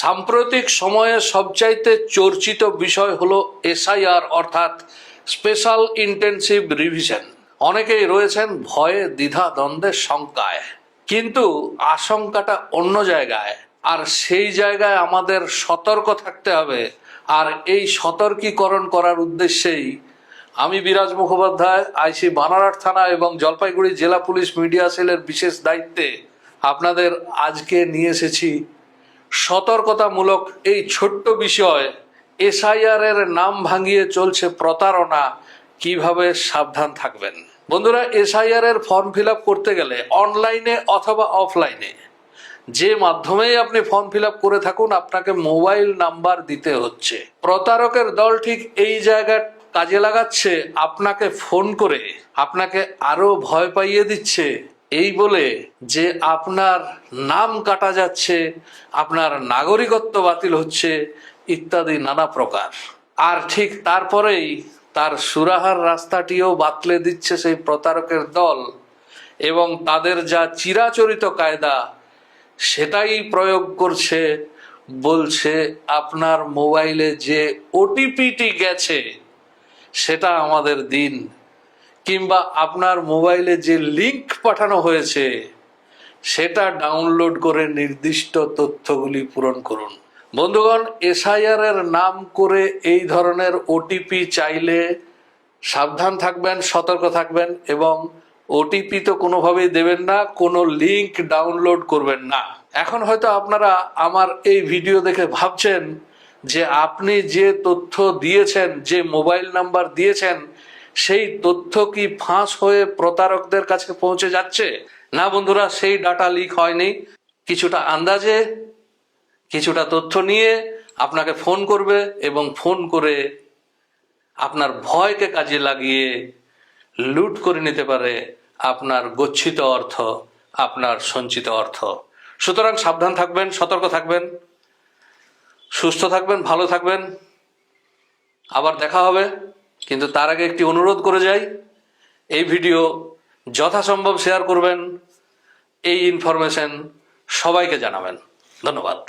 সাম্প্রতিক সময়ে সবচাইতে চর্চিত বিষয় হলো এসআইআর, অর্থাৎ স্পেশাল ইন্টেনসিভ রিভিশন। অনেকেই রয়েছেন ভয়ে, দ্বিধা, দ্বন্দ্বের শঙ্কায়। কিন্তু আশঙ্কাটা অন্য জায়গায়। আর সেই জায়গায় আমাদের সতর্ক থাকতে হবে। আর এই সতর্কীকরণ করার উদ্দেশ্যেই আমি বিরাজ মুখোপাধ্যায়, আইসি বানারহাট থানা এবং জলপাইগুড়ি জেলা পুলিশ মিডিয়া সেলের বিশেষ দায়িত্বে আপনাদের আজকে নিয়ে এসেছি সতর্কতামূলক এই ছোট্ট বিষয় এসআইআর এর নাম ভাঙিয়ে চলছে প্রতারণা। কীভাবে সাবধান থাকবেন? বন্ধুরা এসআইআর এর ফর্ম ফিল করতে গেলে অনলাইনে অথবা অফলাইনে যে মাধ্যমেই আপনি ফর্ম ফিল করে থাকুন, আপনাকে মোবাইল নাম্বার দিতে হচ্ছে। প্রতারকের দল ঠিক এই জায়গায় কাজে লাগাচ্ছে, আপনাকে ফোন করে, আপনাকে আরও ভয় পাইয়ে দিচ্ছে। এই বলে যে আপনার নাম কাটা যাচ্ছে, আপনার নাগরিকত্ব বাতিল হচ্ছে, ইত্যাদি নানা প্রকার। আর ঠিক তারপরেই তার সুরাহার রাস্তাটিও বাতলে দিচ্ছে সেই প্রতারকের দল এবং তাদের যা চিরাচরিত কায়দা, সেটাই প্রয়োগ করছে, বলছে আপনার মোবাইলে যে ওটিপিটি গেছে, সেটা আমাদের দিন। কিংবা আপনার মোবাইলে যে লিংক পাঠানো হয়েছে, সেটা ডাউনলোড করে নির্দিষ্ট তথ্যগুলি পূরণ করুন। বন্ধুগণ, এসআইআর এর নাম করে এই ধরনের ওটিপি চাইলে সাবধান থাকবেন, সতর্ক থাকবেন এবং ওটিপি তো কোনোভাবেই দেবেন না, কোনো লিংক ডাউনলোড করবেন না। এখন হয়তো আপনারা আমার এই ভিডিও দেখে ভাবছেন যে আপনি যে তথ্য দিয়েছেন, যে মোবাইল নাম্বার দিয়েছেন সেই তথ্য কি ফাঁস হয়ে প্রতারকদের কাছে পৌঁছে যাচ্ছে? না বন্ধুরা, সেই ডাটা লিক হয়নি। কিছুটা আন্দাজে, কিছুটা তথ্য নিয়ে আপনাকে ফোন করবে এবং ফোন করে আপনার ভয়কে কাজে লাগিয়ে লুট করে নিতে পারে আপনার গচ্ছিত অর্থ, আপনার সঞ্চিত অর্থ। সুতরাং সাবধান থাকবেন, সতর্ক থাকবেন, সুস্থ থাকবেন, ভালো থাকবেন। আবার দেখা হবে। কিন্তু তার আগে একটি অনুরোধ করে যাই, এই ভিডিও যথাসম্ভব শেয়ার করবেন, এই ইনফরমেশন সবাইকে জানাবেন। ধন্যবাদ।